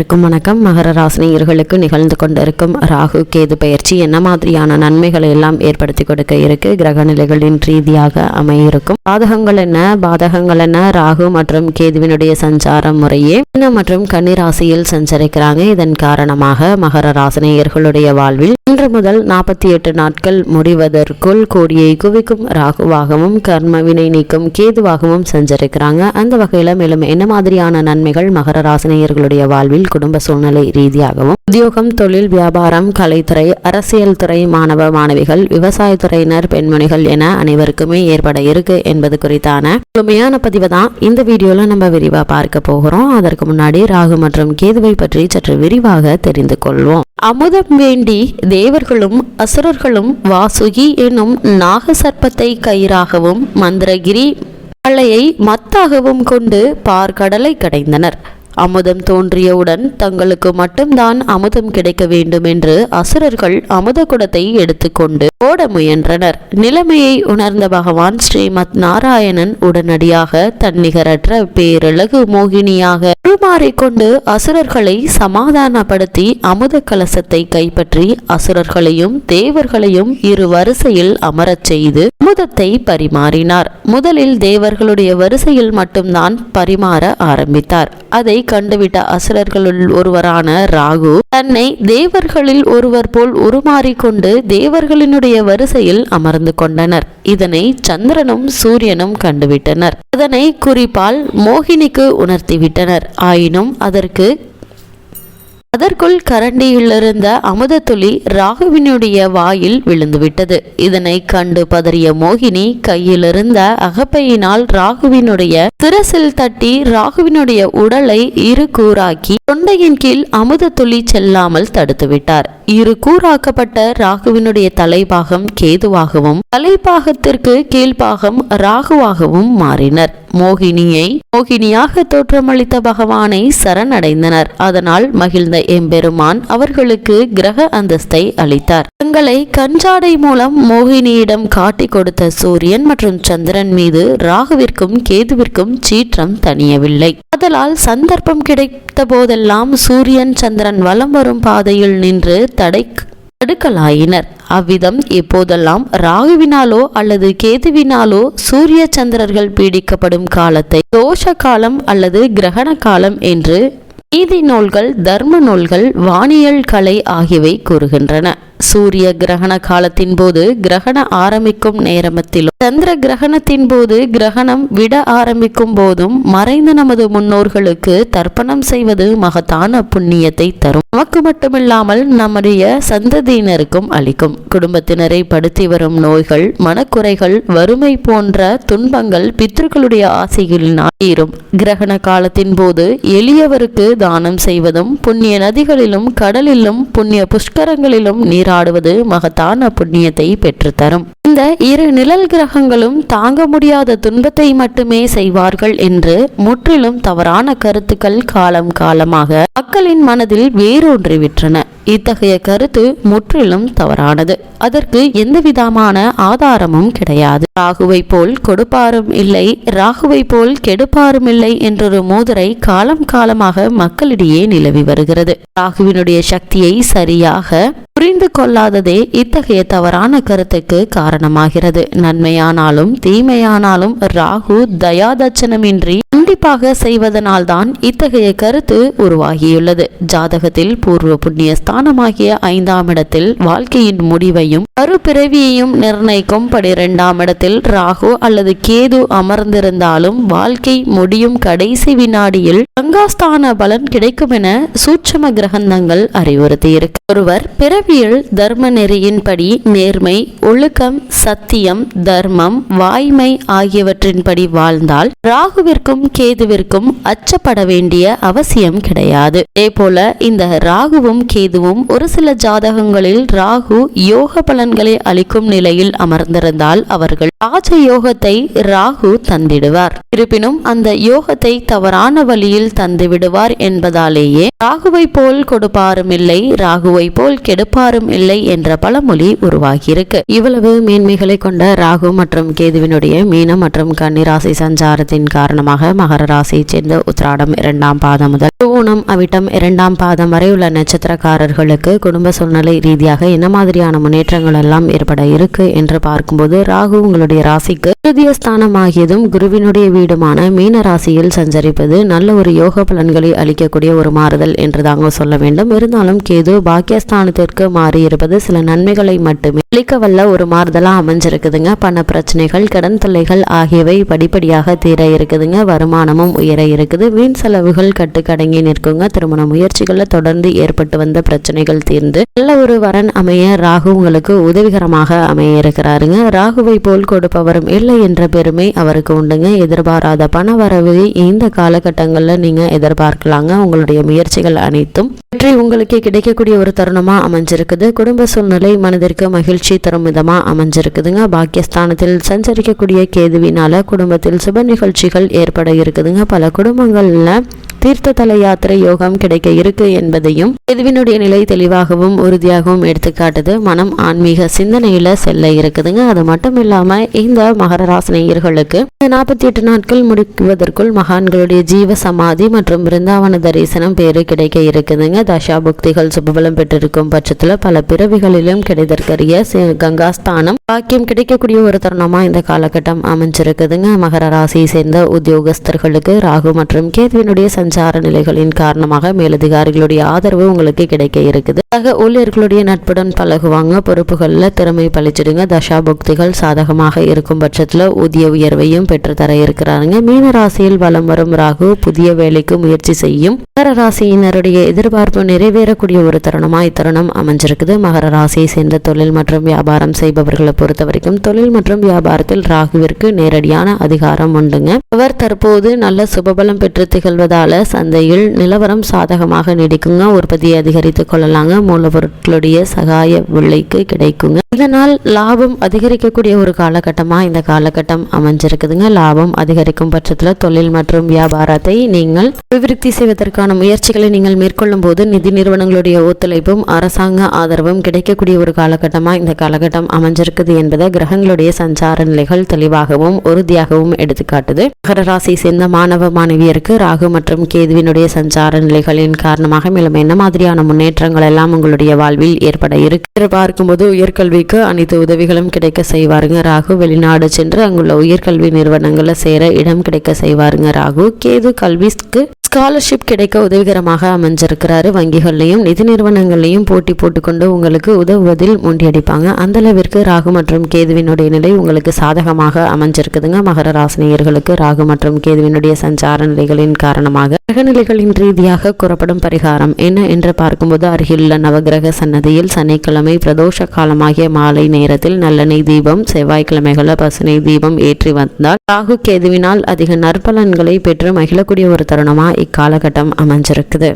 அனைவருக்கும் வணக்கம். மகர ராசினியர்களுக்கு நிகழ்ந்து கொண்டிருக்கும் ராகு கேது பயிற்சி என்ன மாதிரியான நன்மைகளை எல்லாம் ஏற்படுத்தி கொடுக்க இருக்கு? கிரக நிலைகளின் ரீதியாக அமையிருக்கும். பாதகங்கள் என்ன? பாதகங்கள் என்ன? ராகு மற்றும் கேதுவினுடைய சஞ்சாரம் முறையே மற்றும் கன்னி ராசியில் சஞ்சரிக்கிறாங்க. இதன் காரணமாக மகர ராசினியர்களுடைய வாழ்வில் இன்று முதல் நாற்பத்தி எட்டு நாட்கள் முடிவதற்குள் கோடியை குவிக்கும் ராகுவாகவும் கர்ம வினை நீக்கும் கேதுவாகவும் சஞ்சரிக்கிறாங்க. அந்த வகையில மேலும் என்ன மாதிரியான நன்மைகள் மகர ராசினியர்களுடைய வாழ்வில் குடும்ப சூழ்நிலை ரீதியாகவும் உத்தியோகம் தொழில் வியாபாரம் கலைத்துறை அரசியல் துறை மாணவ மாணவிகள் விவசாயத்துறையினர் பெண்மணிகள் என அனைவருக்குமே ஏற்பட இருக்கு என்பது குறித்தான முழுமையான பதிவு தான் இந்த வீடியோல நம்ம விரிவா பார்க்க போகிறோம். அதற்கு முன்னாடி ராகு மற்றும் கேதுவை பற்றி சற்று விரிவாக தெரிந்து கொள்வோம். அமுதம் வேண்டி தேவர்களும் அசுரர்களும் வாசுகி என்னும் நாகசர்ப்பத்தை கயிறாகவும் மந்திரகிரி மலையை மத்தாகவும் கொண்டு பார்க்கடலை கடைந்தனர். அமுதம் தோன்றியவுடன் தங்களுக்கு மட்டும்தான் அமுதம் கிடைக்க வேண்டும் என்று அசுரர்கள் அமுத குடத்தை எடுத்துக்கொண்டு ஓட முயன்றனர். நிலைமையை உணர்ந்த பகவான் ஸ்ரீமத் நாராயணன் உடனடியாக தன்னிகரற்ற பேரழகு மோகினியாக உருமாறிக்கொண்டு அசுரர்களை சமாதானப்படுத்தி அமுத கலசத்தை கைப்பற்றி அசுரர்களையும் தேவர்களையும் இரு வரிசையில் அமரச் செய்து அமுதத்தை பரிமாறினார். முதலில் தேவர்களுடைய வரிசையில் மட்டும்தான் பரிமாற ஆரம்பித்தார். அதை கண்டுவிட்ட அசுரர்களுள் ஒருவரான ராகு தன்னை தேவர்களில் ஒருவர் போல் உருமாறிக்கொண்டு தேவர்களினுடைய வரிசையில் அமர்ந்து கொண்டனர். இதனை சந்திரனும் சூரியனும் கண்டுவிட்டனர். அதனை குறிப்பால் மோகினிக்கு உணர்த்திவிட்டனர். ஆயினும் அதற்கு அதற்குள் கரண்டியிலிருந்த அமுதத்துளி ராகுவினுடைய வாயில் விழுந்துவிட்டது. இதனை கண்டு பதறிய மோகினி கையிலிருந்த அகப்பையினால் ராகுவினுடைய சிரசில் தட்டி ராகுவினுடைய உடலை இரு கூறாக்கி தொண்டையின் கீழ் அமுதத்துளி செல்லாமல் தடுத்துவிட்டார். இரு கூறாக்கப்பட்ட ராகுவினுடைய தலைபாகம் கேதுவாகவும் தலைபாகத்திற்கு கீழ்பாகம் ராகுவாகவும் மாறினர். மோகினியை மோகினியாக தோற்றமளித்த பகவானை சரணடைந்தனர். அதனால் மகிழ்ந்த எம்பெருமான் அவர்களுக்கு கிரக அந்தஸ்தை அளித்தார். தங்களை கஞ்சாடை மூலம் மோகினியிடம் காட்டி கொடுத்த சூரியன் மற்றும் சந்திரன் மீது ராகுவிற்கும் கேதுவிற்கும் சீற்றம் தணியவில்லை. அதலால் சந்தர்ப்பம் கிடைத்த போதெல்லாம் சூரியன் சந்திரன் வலம் வரும் பாதையில் நின்று தடை தடுக்கலாயினர். அவ்விதம் எப்போதெல்லாம் ராகுவினாலோ அல்லது கேதுவினாலோ சூரிய சந்திரர்கள் பீடிக்கப்படும் காலத்தை தோஷ காலம் அல்லது கிரகண காலம் என்று நீதி நூல்கள் தர்ம நூல்கள் வானியல் கலை ஆகியவை கூறுகின்றன. சூரிய கிரகண காலத்தின் போது கிரகண ஆரம்பிக்கும் நேரமத்திலும் சந்திர கிரகணத்தின் போது கிரகணம் விட ஆரம்பிக்கும் போதும் மறைந்த நமது முன்னோர்களுக்கு தர்ப்பணம் செய்வது மகத்தான புண்ணியத்தை தரும். நமக்கு மட்டுமில்லாமல் நம்முடைய சந்ததியினருக்கும் அளிக்கும். குடும்பத்தினரை படுத்தி வரும் நோய்கள் மனக்குறைகள் வறுமை போன்ற துன்பங்கள் பித்ருக்களுடைய ஆசைகளினால் தீரும் கிரகண காலத்தின் போது எளியவருக்கு தானம் செய்வதும் புண்ணிய நதிகளிலும் கடலிலும் புண்ணிய புஷ்கரங்களிலும் நீராடுவது மகத்தான புண்ணியத்தை பெற்றுத்தரும். இந்த இரு நிழல் கிரகங்களும் தாங்க முடியாத துன்பத்தை மட்டுமே செய்வார்கள் என்று முற்றிலும் தவறான கருத்துக்கள் காலம் காலமாக மக்களின் மனதில் வேரூன்றிவிட்டன. இத்தகைய கருத்து முற்றிலும் தவறானது. அதற்கு எந்த விதமான ஆதாரமும் கிடையாது. ராகுவை போல் கொடுப்பாரும் இல்லை ராகுவை போல் கெடுப்பாரும் இல்லை என்றொரு மோதரை காலம் காலமாக மக்களிடையே நிலவி வருகிறது. ராகுவினுடைய சக்தியை சரியாக புரிந்து கொள்ளாததே இத்தகைய தவறான கருத்துக்கு காரணமாகிறது. நன்மையானாலும் தீமையானாலும் ராகு தயாதட்சணமின்றி கண்டிப்பாக செய்வதனால்தான் இத்தகைய கருத்து உருவாகியுள்ளது. ஜாதகத்தில் பூர்வ புண்ணிய ஸ்தானமாகிய ஐந்தாம் இடத்தில் வாழ்க்கையின் முடிவையும் மறுபிறவியையும் நிர்ணயிக்கும் பனிரெண்டாம் இடத்தில் ராகு அல்லது கேது அமர்ந்திருந்தாலும் வாழ்க்கை முடியும் கடைசி வினாடியில் கங்காஸ்தான பலன் கிடைக்கும் என சூட்சம கிரகந்தங்கள் அறிவுறுத்தியிருக்கு. ஒருவர் பிறவியில் தர்ம நெறியின்படி நேர்மை ஒழுக்கம் சத்தியம் தர்மம் வாய்மை ஆகியவற்றின்படி வாழ்ந்தால் ராகுவிற்கும் கேதுவிற்கும் அச்சப்பட வேண்டிய அவசியம் கிடையாது. அதே போல இந்த ராகுவும் கேதுவும் ஒரு சில ஜாதகங்களில் ராகு யோக பலன்களை அளிக்கும் நிலையில் அமர்ந்திருந்தால் அவர்கள் ராஜ யோகத்தை ராகு தந்திடுவார். இருப்பினும் அந்த யோகத்தை தவறான வழியில் தந்து விடுவார் என்பதாலேயே ராகுவை போல் கொடுப்பாரும் இல்லை ராகுவை போல் கெடுப்பாரும் இல்லை என்ற பழமொழி உருவாகியிருக்கு. இவ்வளவு மேன்மைகளை கொண்ட ராகு மற்றும் கேதுவினுடைய மீனம் மற்றும் கன்னிராசி சஞ்சாரத்தின் காரணமாக மகர ராசியைச் சேர்ந்த உத்ராடம் இரண்டாம் பாதம் முதல் ஊனம் அவிட்டம் இரண்டாம் பாதம் வரை உள்ள நட்சத்திரக்காரர்களுக்கு குடும்ப சூழ்நிலை ரீதியாக என்ன மாதிரியான முன்னேற்றங்கள் எல்லாம் ஏற்பட இருக்கு என்று பார்க்கும்போது ராகு உங்களுடைய ராசிக்கு இறுதிய ஸ்தானமாகியதும் குருவினுடைய வீடுமான மீன ராசியில் சஞ்சரிப்பது நல்ல ஒரு யோக பலன்களை அளிக்கக்கூடிய ஒரு மாறுதல் என்று தாங்க சொல்ல வேண்டும். இருந்தாலும் கேது பாக்கியஸ்தானத்திற்கு மாறி இருப்பது சில நன்மைகளை மட்டுமே அளிக்க வல்ல ஒரு மாறுதலாக அமைஞ்சிருக்குதுங்க. பண பிரச்சனைகள் கடன் தொல்லைகள் ஆகியவை படிப்படியாக தீர இருக்குதுங்க. வருமானமும் உயர இருக்குது. வீண் செலவுகள் கட்டுக்கடங்கி நிற்குங்க. திருமண முயற்சிகளில் தொடர்ந்து ஏற்பட்டு வந்த பிரச்சனைகள் தீர்ந்து நல்ல ஒரு வரன் அமைய ராகு உங்களுக்கு உதவிகரமாக அமைய இருக்கிறாருங்க. ராகுவை போல் கொடுப்பவரும் இல்லை என்ற பெருமை அவருக்கு உண்டுங்க. எதிர்பாராத பண வரவு இந்த காலகட்டங்களில் நீங்க எதிர்பார்க்கலாங்க. உங்களுடைய முயற்சிகள் அனைத்தும் வெற்றி உங்களுக்கு கிடைக்கக்கூடிய ஒரு தருணமா அமைஞ்சிருக்குது. குடும்ப சூழ்நிலை மனதிற்கு மகிழ்ச்சி தரும் விதமா அமைஞ்சிருக்குதுங்க. பாக்கியஸ்தானத்தில் சஞ்சரிக்கக்கூடிய கேதுவினால குடும்பத்தில் சுப நிகழ்ச்சிகள் ஏற்பட இருக்குதுங்க. பல குடும்பங்கள்ல தீர்த்த தல யாத்திரை யோகம் கிடைக்க இருக்கு என்பதையும் எதுவினுடைய நிலை தெளிவாகவும் உறுதியாகவும் எடுத்துக்காட்டுது. மனம் ஆன்மீக சிந்தனையில செல்ல இருக்குதுங்க. அது மட்டும் இல்லாம இந்த மகர ராசினியர்களுக்கு இந்த நாற்பத்தி எட்டு நாட்கள் முடிக்குவதற்குள் மகான்களுடைய ஜீவ சமாதி மற்றும் பிருந்தாவன தரிசனம் பேரு கிடைக்க இருக்குதுங்க. தசா புக்திகள் சுபபலம் பெற்றிருக்கும் பட்சத்துல பல பிறவிகளிலும் கிடைதற்கரிய சி- கங்காஸ்தானம் பாக்கியம் கிடைக்கக்கூடிய ஒரு தருணமா இந்த காலகட்டம் அமைஞ்சிருக்குதுங்க. மகர ராசியை சேர்ந்த உத்தியோகஸ்தர்களுக்கு ராகு மற்றும் கேதுவினுடைய சஞ்சார நிலைகளின் காரணமாக மேலதிகாரிகளுடைய ஆதரவு உங்களுக்கு கிடைக்க இருக்குது. சக ஊழியர்களுடைய நட்புடன் பழகுவாங்க பொறுப்புகளில் திறமை பழிச்சிடுங்க தசா புக்திகள் சாதகமாக இருக்கும் பட்சத்தில் ஊதிய உயர்வையும் பெற்றுத்தர இருக்கிறாருங்க. மீன ராசியில் வலம் வரும் ராகு புதிய வேலைக்கு முயற்சி செய்யும். மகர ராசியினருடைய எதிர்பார்ப்பு நிறைவேறக்கூடிய ஒரு தருணமா இத்தருணம் அமைஞ்சிருக்குது. மகர ராசியை சேர்ந்த தொழில் மற்றும் வியாபாரம் செய்பவர்களை பொறுத்த வரைக்கும் தொழில் மற்றும் வியாபாரத்தில் ராகுவிற்கு நேரடியான அதிகாரம் உண்டுங்க. அவர் தற்போது நல்ல சுபபலம் பெற்று திகழ்வதால சந்தையில் நிலவரம் சாதகமாக நீடிக்குங்க. உற்பத்தியை அதிகரித்துக் கொள்ளலாங்க. மூலப்பொருட்களுடைய சகாய விலைக்கு கிடைக்குங்க. இதனால் லாபம் அதிகரிக்கக்கூடிய ஒரு காலகட்டமாக இந்த காலகட்டம் அமைஞ்சிருக்குதுங்க. லாபம் அதிகரிக்கும் பட்சத்தில் தொழில் மற்றும் வியாபாரத்தை நீங்கள் அபிவிருத்தி செய்வதற்கான முயற்சிகளை நீங்கள் மேற்கொள்ளும் போது நிதி நிறுவனங்களுடைய ஒத்துழைப்பும் அரசாங்க ஆதரவும் கிடைக்கக்கூடிய ஒரு காலகட்டமாக இந்த காலகட்டம் அமைஞ்சிருக்குது என்பதை கிரகங்களுடைய சஞ்சார நிலைகள் தெளிவாகவும் உறுதியாகவும் எடுத்துக்காட்டுது. மகர ராசி சேர்ந்த மாணவ மாணவியருக்கு ராகு மற்றும் கேதுவினுடைய சஞ்சார நிலைகளின் காரணமாக மேலும் என்ன மாதிரியான முன்னேற்றங்கள் எல்லாம் உங்களுடைய வாழ்வில் ஏற்பட இருக்கு? என்று பார்க்கும்போது உயர்கல்விக்கு அனைத்து உதவிகளும் கிடைக்க செய்வாருங்க. ராகு வெளிநாடு சென்று அங்குள்ள உயர்கல்வி நிறுவனங்களில் சேர இடம் கிடைக்க செய்வாருங்க. ராகு கேது கல்விக்கு ஸ்காலர்ஷிப் கிடைக்க உதவிகரமாக அமைஞ்சிருக்கிறாரு. வங்கிகள்லையும் நிதி நிறுவனங்கள்லையும் போட்டி போட்டுக்கொண்டு உங்களுக்கு உதவுவதில் முண்டியடிப்பாங்க. அந்தளவிற்கு ராகு மற்றும் கேதுவினுடைய நிலை உங்களுக்கு சாதகமாக அமைஞ்சிருக்குதுங்க. மகர ராசினியர்களுக்கு ராகு மற்றும் கேதுவினுடைய சஞ்சார நிலைகளின் காரணமாக. கிரகநிலைகளின் ரீதியாக கூறப்படும் பரிகாரம் என்ன என்று பார்க்கும்போது அருகிலுள்ள நவகிரக சன்னதியில் சனிக்கிழமை பிரதோஷ காலமாகிய மாலை நேரத்தில் நல்லெண்ணெய் தீபம் செவ்வாய்க்கிழமைகள பசுனை தீபம் ஏற்றி வந்தால் ராகு கேதுவினால் அதிக நற்பலன்களை பெற்று மகிழக்கூடிய ஒரு தருணமா இக்காலகட்டம் அமைஞ்சிருக்குது.